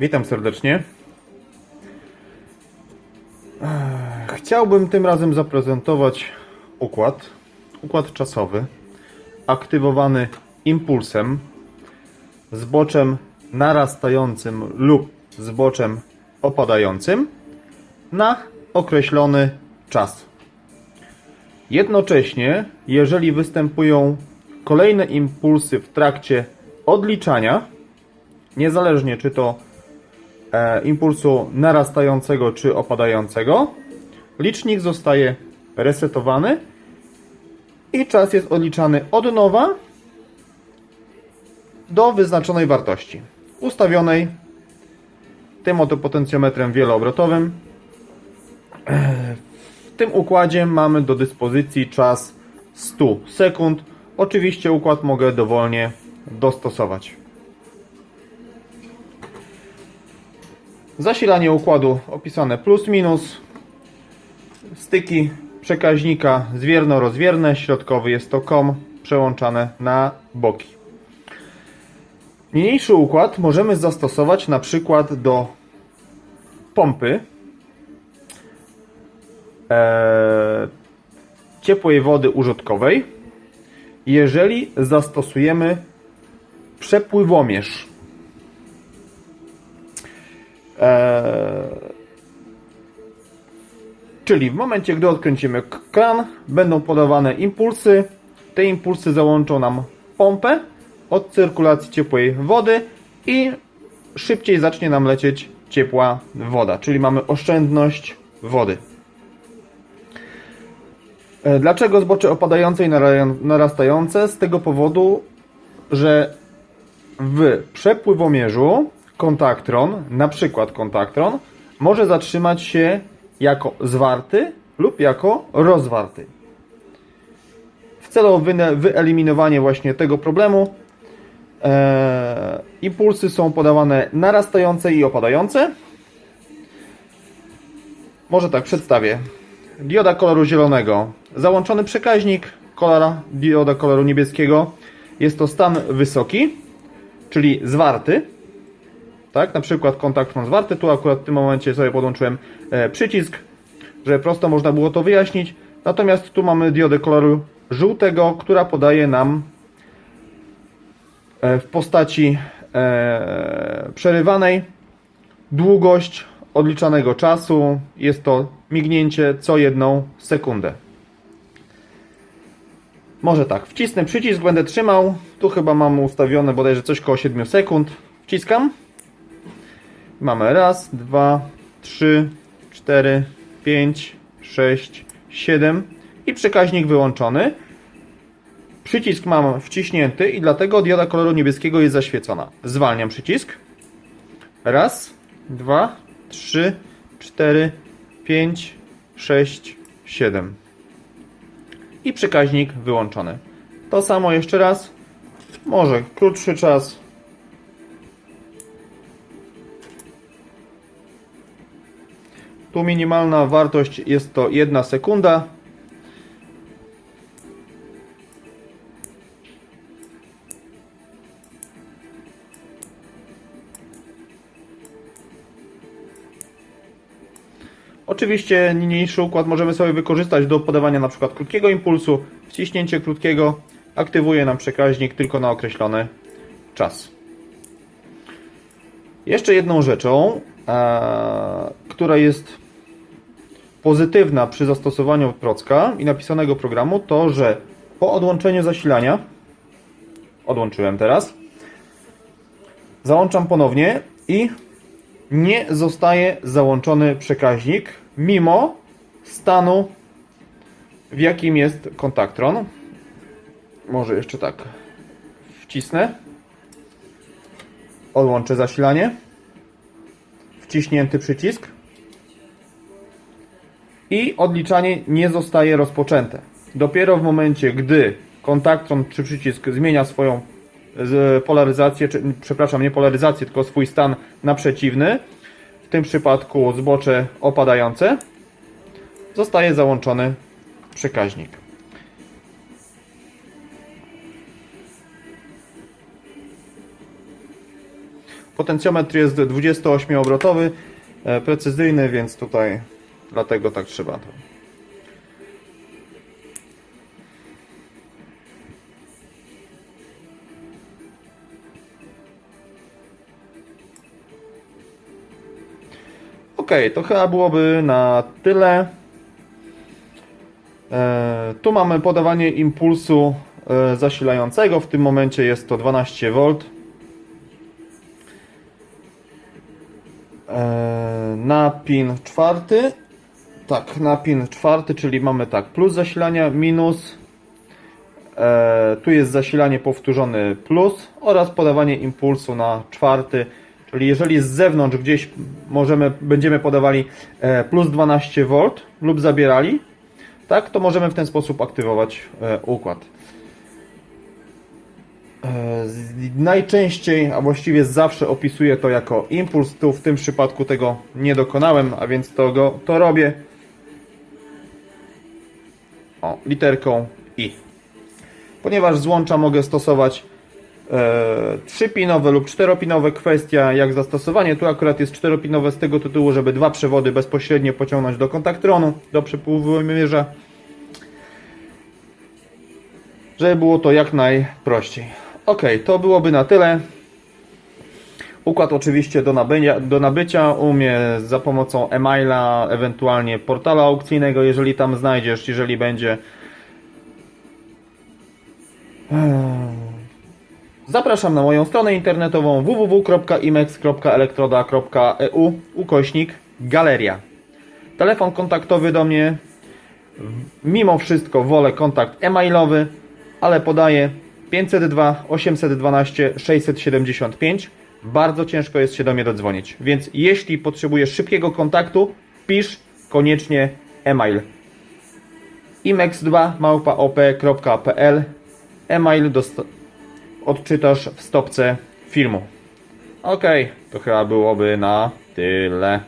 Witam serdecznie. Chciałbym tym razem zaprezentować układ. Układ czasowy, aktywowany impulsem, zboczem narastającym lub zboczem opadającym na określony czas. Jednocześnie, jeżeli występują kolejne impulsy w trakcie odliczania, niezależnie czy to impulsu narastającego czy opadającego, licznik zostaje resetowany i czas jest odliczany od nowa do wyznaczonej wartości, ustawionej tym oto potencjometrem wieloobrotowym. W tym układzie mamy do dyspozycji czas 100 sekund. Oczywiście układ mogę dowolnie dostosować. Zasilanie układu opisane plus minus. Styki przekaźnika zwierno-rozwierne. Środkowy jest to COM przełączane na boki. Niniejszy układ możemy zastosować na przykład do pompy e, ciepłej wody użytkowej, jeżeli zastosujemy przepływomierz. E, czyli w momencie, gdy odkręcimy kran, będą podawane impulsy. Te impulsy załączą nam pompę od cyrkulacji ciepłej wody i szybciej zacznie nam lecieć ciepła woda, czyli mamy oszczędność wody. E, Dlaczego zbocze opadające i nara- narastające? Z tego powodu, że w przepływomierzu kontaktron, na przykład kontaktron, może zatrzymać się jako zwarty lub jako rozwarty. W celu wyeliminowania właśnie tego problemu e, impulsy są podawane narastające i opadające. Może tak przedstawię. Dioda koloru zielonego. Załączony przekaźnik kolora dioda koloru niebieskiego. Jest to stan wysoki, czyli zwarty. Tak, na przykład kontakt mam zwarty. Tu akurat w tym momencie sobie podłączyłem e, przycisk, żeby prosto można było to wyjaśnić. Natomiast tu mamy diodę koloru żółtego, która podaje nam e, w postaci e, przerywanej długość odliczanego czasu. Jest to mignięcie co jedną sekundę. Może tak, wcisnę przycisk, będę trzymał. Tu chyba mam ustawione bodajże coś koło 7 sekund. Wciskam. Mamy raz, dwa, trzy, cztery, pięć, sześć, siedem i przekaźnik wyłączony. Przycisk mam wciśnięty i dlatego dioda koloru niebieskiego jest zaświecona. Zwalniam przycisk. Raz, dwa, trzy, cztery, pięć, sześć, siedem. I przekaźnik wyłączony. To samo jeszcze raz. Może krótszy czas. Tu minimalna wartość jest to 1 sekunda. Oczywiście niniejszy układ możemy sobie wykorzystać do podawania na przykład krótkiego impulsu. Wciśnięcie krótkiego aktywuje nam przekaźnik tylko na określony czas. Jeszcze jedną rzeczą, e, która jest pozytywna przy zastosowaniu procka i napisanego programu, to że po odłączeniu zasilania, odłączyłem teraz, załączam ponownie i nie zostaje załączony przekaźnik mimo stanu w jakim jest kontaktron. Może jeszcze tak wcisnę. Odłączę zasilanie. Wciśnięty przycisk. I odliczanie nie zostaje rozpoczęte. Dopiero w momencie, gdy kontaktron czy przycisk zmienia swoją polaryzację, czy, przepraszam, nie polaryzację, tylko swój stan na przeciwny, w tym przypadku zbocze opadające, zostaje załączony przekaźnik. Potencjometr jest 28-obrotowy, e, precyzyjny, więc tutaj dlatego tak trzeba to. Ok, to chyba byłoby na tyle. E, tu mamy podawanie impulsu e, zasilającego. W tym momencie jest to 12V. E, na pin czwarty. Tak, na pin czwarty, czyli mamy tak, plus zasilania, minus. E, tu jest zasilanie powtórzony plus oraz podawanie impulsu na czwarty. Czyli jeżeli z zewnątrz gdzieś możemy, będziemy podawali e, plus 12V lub zabierali, tak, to możemy w ten sposób aktywować e, układ. E, Najczęściej, a właściwie zawsze opisuję to jako impuls. Tu w tym przypadku tego nie dokonałem, a więc to, go, to robię o, literką I. Ponieważ złącza mogę stosować e, trzypinowe lub czteropinowe kwestia jak zastosowanie. Tu akurat jest czteropinowe z tego tytułu, żeby dwa przewody bezpośrednio pociągnąć do kontaktronu, do przepływomierza. Żeby było to jak najprościej. Ok, to byłoby na tyle. Układ oczywiście do nabycia, do nabycia u mnie za pomocą e-maila, ewentualnie portala aukcyjnego, jeżeli tam znajdziesz, jeżeli będzie. Zapraszam na moją stronę internetową www.imex.elektroda.eu ukośnik galeria. Telefon kontaktowy do mnie. Mimo wszystko wolę kontakt e-mailowy, ale podaję 502 812 675. Bardzo ciężko jest się do mnie dodzwonić, więc jeśli potrzebujesz szybkiego kontaktu, pisz koniecznie e-mail imex2 małpa.op.pl e-mail odczytasz w stopce filmu. Ok, to chyba byłoby na tyle.